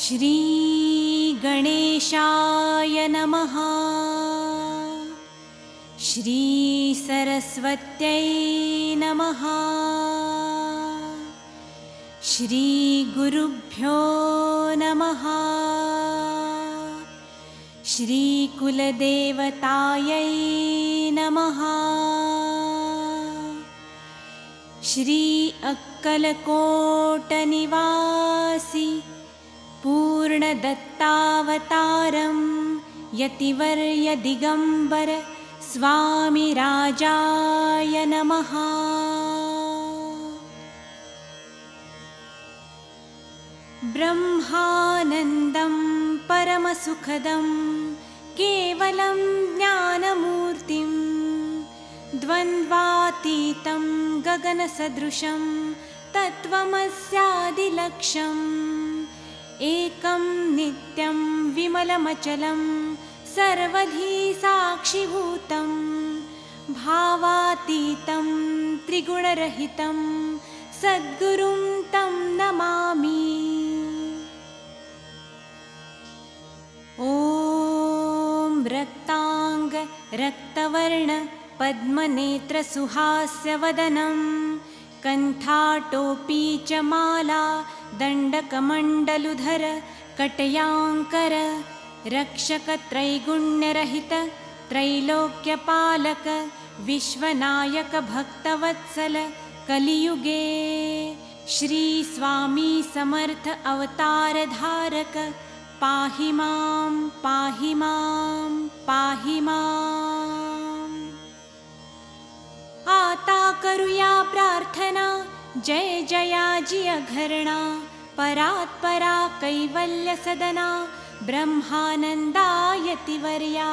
श्रीगणेशाय नमः। श्रीसरस्वत्यै नमः। श्रीगुरुभ्यो नमः। श्रीकुलदेवतायै नमः। श्री अक्कलकोटनिवासि पूर्णदत्तावतारं यतिवर्यदिगम्बर स्वामिराजाय नमः। ब्रह्मानन्दं परमसुखदं केवलं ज्ञानमूर्तिं द्वन्द्वातीतं गगनसदृशं तत्त्वमस्यादिलक्ष्यम् एकं नित्यं विमलमचलं सर्वधी साक्षिभूतं भावातीतं त्रिगुणरहितं सद्गुरुं तं नमामि। ॐ रक्ताङ्ग रक्तवर्ण पद्मनेत्रसुहास्यवदनं कण्ठाटोपी च माला दण्डकमण्डलुधर कटयाङ्कर रक्षकत्रैगुण्यरहित त्रैलोक्यपालक विश्वनायक भक्तवत्सल कलियुगे। श्रीस्वामी समर्थ अवतारधारक पाहि मां पाहि मां पाहि माम् आता करुया प्रार्थना जय जयाजी अघरणा परात्परा कैवल्यसदना ब्रह्मानन्दायतिवर्या।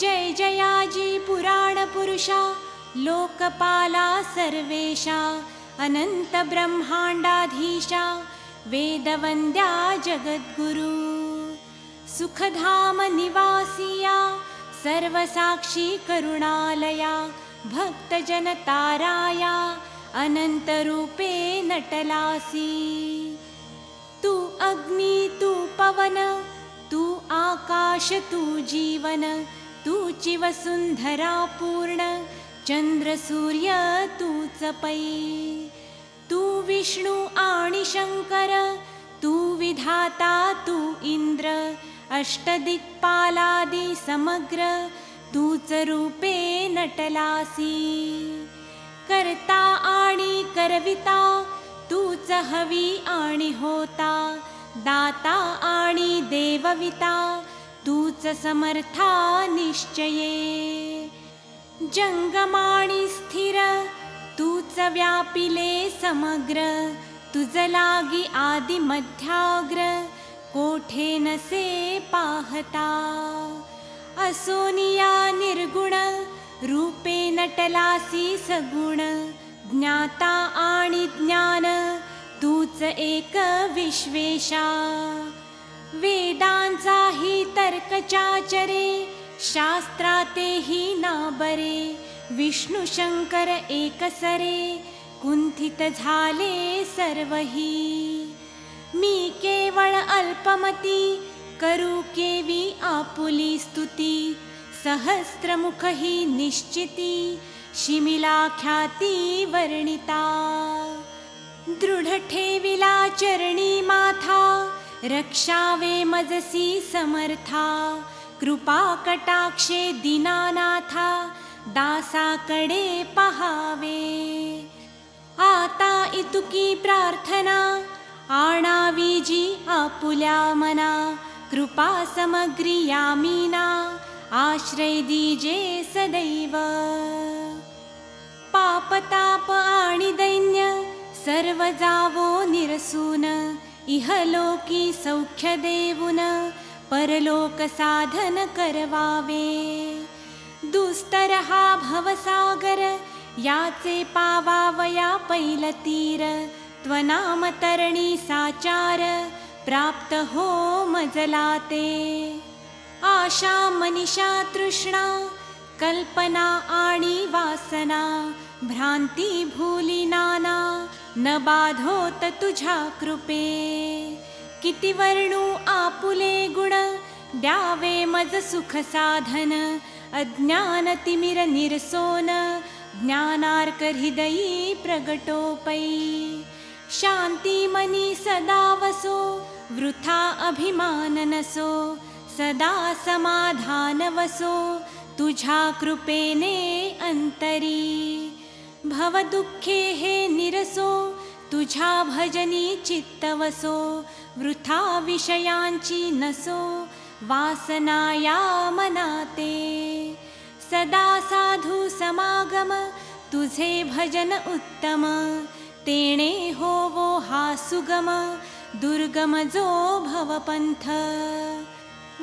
जय जयाजी पुराणपुरुषा लोकपाला सर्वेशा अनन्तब्रह्माण्डाधीशा वेदवन्द्या जगद्गुरु। सुखधामनिवासिया सर्वसाक्षी करुणालया भक्तजनताराया अनन्तरूपे नटलासि। तु अग्नि तु पवन तु आकाश तु जीवन तु चिवसुन्धरा पूर्ण चन्द्रसूर्य तु चपै तु विष्णु आणि शङ्कर तु विधाता तु इन्द्र अष्टदिक्पालादि समग्र तूच रूपे नटलासी करता आणि करविता तूच हवी आणि होता. दाता आणि देवविता तूच समर्था निश्चये. जंगमाणी स्थिर तूच व्यापिले समग्र. तुझ लागी आदि मध्याग्र कोठे नसे पाहता. असोनिया निर्गुण रूपे नटलासी सगुण ज्ञाता आणि ज्ञान तूच एक विश्वेशा. वेदांचाही तर्कचाचरे शास्त्रातेही ना बरे शंकर एकसरे कुंथित झाले सर्वही. मी केवळ अल्पमती करू केवी आपुली स्तुती. सहस्रमुख ही निश्चिती शिमिलाख्याती वर्णिता। दृढ ठेविला चरणी माथा रक्षावे मजसी समर्था। कृपा कटाक्षे दीनानाथा दासाकडे पहावे। आता इतुकी प्रार्थना आणावी जी आपुल्या मना। कृपा समग्री यामीना। आश्रय दीजे सदैव. पापताप आणि दैन्य सर्व जावो निरसून. इहलोकी सौख्य देऊन परलोक साधन करवावे. दुस्तर हा भवसागर याचे पावावया पैलतीर त्वनामतरणी साचार प्राप्त हो मजलाते. आशा मनिषा तृष्णा कल्पना आणि वासना भ्रांती भूली नाना न बाधोत तुझ्या कृपे. किती वर्णू आपुले गुण द्यावे मज सुख साधन अज्ञान तिमिर निरसोन ज्ञानार्क हृदयी प्रगटोपै. शांती मनी सदा वसो वृथा अभिमान नसो सदा समाधान वसो तुझा कृपेने अंतरी। भवदुःखे हे निरसो तुझा भजनी चित्तवसो वृथा विषयांची नसो वासनाया मनाते। सदा साधु समागम तुझे भजन उत्तम तेणे होवो हा सुगम दुर्गम जो भवपंथ।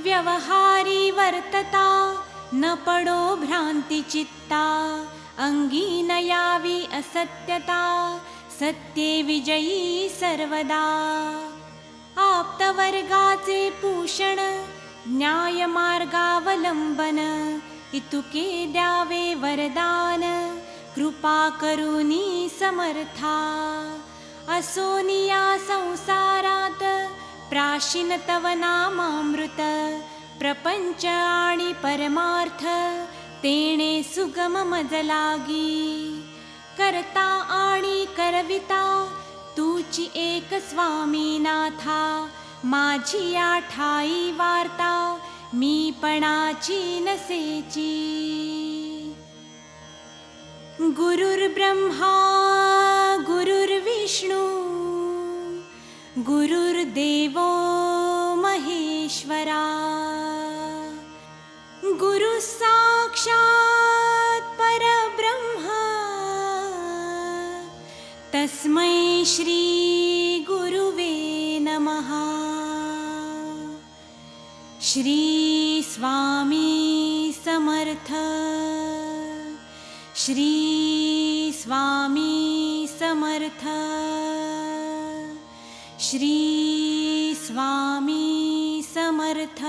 व्यवहारी वर्तता न पडो भ्रान्तिचित्ता अंगी न यावी असत्यता सत्ये विजयी सर्वदा. आप्तवर्गाचे पूषण न्यायमार्गावलम्बन इतुके द्यावे वरदान कृपा करुनी समर्था. असोनिया प्राशिन तव नामामृत प्रपंच आणि परमार्थ सुगम मजलागी। करता एक स्वामीनाथा माझी आठाई वार्ता मी पणाची नसेची। गुरुर्ब्रह्मा गुरुर्विष्णू गुरुर्देवो महेश्वरा। गुरु साक्षात् परब्रह्मा। तस्मै श्री गुरुवे नमः। श्री स्वामी समर्थ। श्री स्वामी समर्थ। श्री स्वामी समर्थ